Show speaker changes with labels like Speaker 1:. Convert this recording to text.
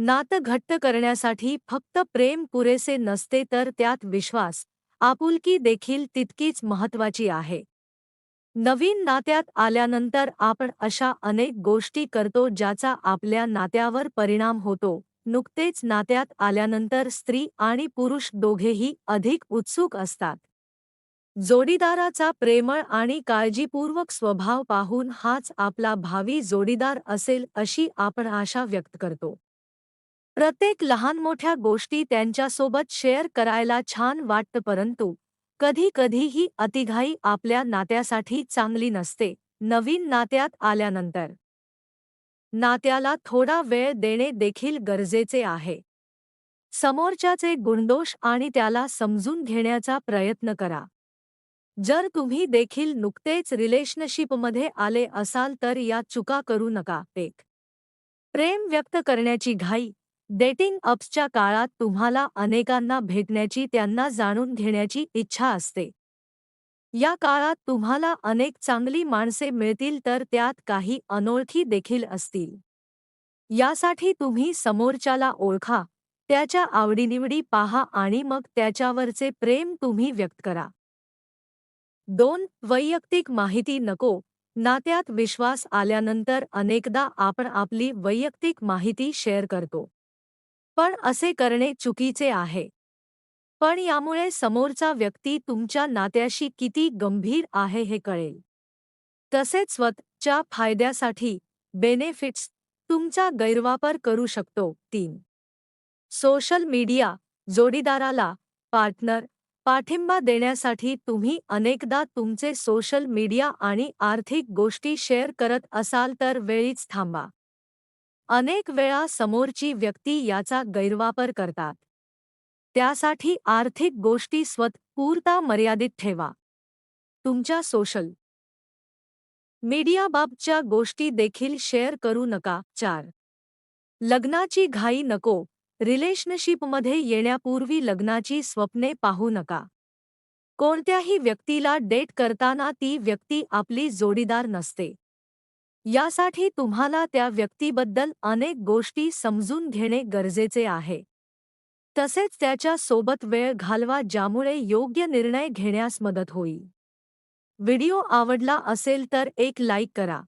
Speaker 1: नातं घट्ट करण्यासाठी फक्त प्रेम पुरेसे नसते तर त्यात विश्वास आपुलकी देखील तितकीच महत्वाची आहे. नवीन नात्यात आल्यानंतर आपण अशा अनेक गोष्टी करतो ज्याचा आपल्या नात्यावर परिणाम होतो. नुकतेच नात्यात आल्यानंतर स्त्री आणि पुरुष दोघेही अधिक उत्सुक असतात. जोडीदाराचा प्रेमळ आणि काळजीपूर्वक स्वभाव पाहून हाच आपला भावी जोडीदार असेल अशी आपण आशा व्यक्त करतो. प्रत्येक लहान मोठ्या गोष्टी त्यांच्यासोबत शेअर करायला छान वाटतं परंतु कधी कधीही अतिघाई आपल्या नात्यासाठी चांगली नसते. नवीन नात्यात आल्यानंतर नात्याला थोडा वेळ देणे देखील गरजेचे आहे. समोरच्याचे गुणदोष आणि त्याला समजून घेण्याचा प्रयत्न करा. जर तुम्ही देखील नुकतेच रिलेशनशिपमध्ये आले असाल तर या चुका करू नका. एक प्रेम व्यक्त करण्याची घाई. डेटिंग अप्सच्या काळात तुम्हाला अनेकांना भेटण्याची त्यांना जाणून घेण्याची इच्छा असते. या काळात तुम्हाला अनेक चांगली माणसे मिळतील तर त्यात काही अनोळखी देखील असतील. यासाठी तुम्ही समोरच्याला ओळखा त्याच्या आवडीनिवडी पाहा आणि मग त्याच्यावरचे प्रेम तुम्ही व्यक्त करा. दोन वैयक्तिक माहिती नको नात्यात विश्वास आल्यानंतर अनेकदा आपण आपली वैयक्तिक माहिती शेअर करतो. पण असे करणे चुकीचे आहे. पण यामुळे समोरचा व्यक्ती तुमच्या नात्याशी किती गंभीर आहे हे कळेल. तसेच स्वतःच्या फायद्यासाठी बेनिफिट्स तुमचा गैरवापर करू शकतो तीन. सोशल मीडिया जोडीदाराला पार्टनर पाठिंबा देण्यासाठी तुम्ही अनेकदा तुमचे सोशल मीडिया आणि आर्थिक गोष्टी शेअर करत असाल तर वेळीच थांबा. अनेक वेळा समोरची व्यक्ती याचा गैरवापर करतात. त्यासाठी आर्थिक गोष्टी स्वतःपुरता मर्यादित ठेवा. तुमच्या सोशल मीडियाबाबतच्या गोष्टी देखील शेअर करू नका. चार. लग्नाची घाई नको. रिलेशनशिपमध्ये येण्यापूर्वी लग्नाची स्वप्ने पाहू नका. कोणत्याही व्यक्तीला डेट करताना ती व्यक्ती आपली जोडीदार नसते. यासाठी तुम्हाला त्या व्यक्तीबद्दल अनेक गोष्टी समजून घेणे गरजेचे आहे. तसेच त्याच्या सोबत वेळ घालवा ज्यामुळे योग्य निर्णय घेण्यास मदत होईल. व्हिडिओ आवडला असेल तर एक लाईक करा.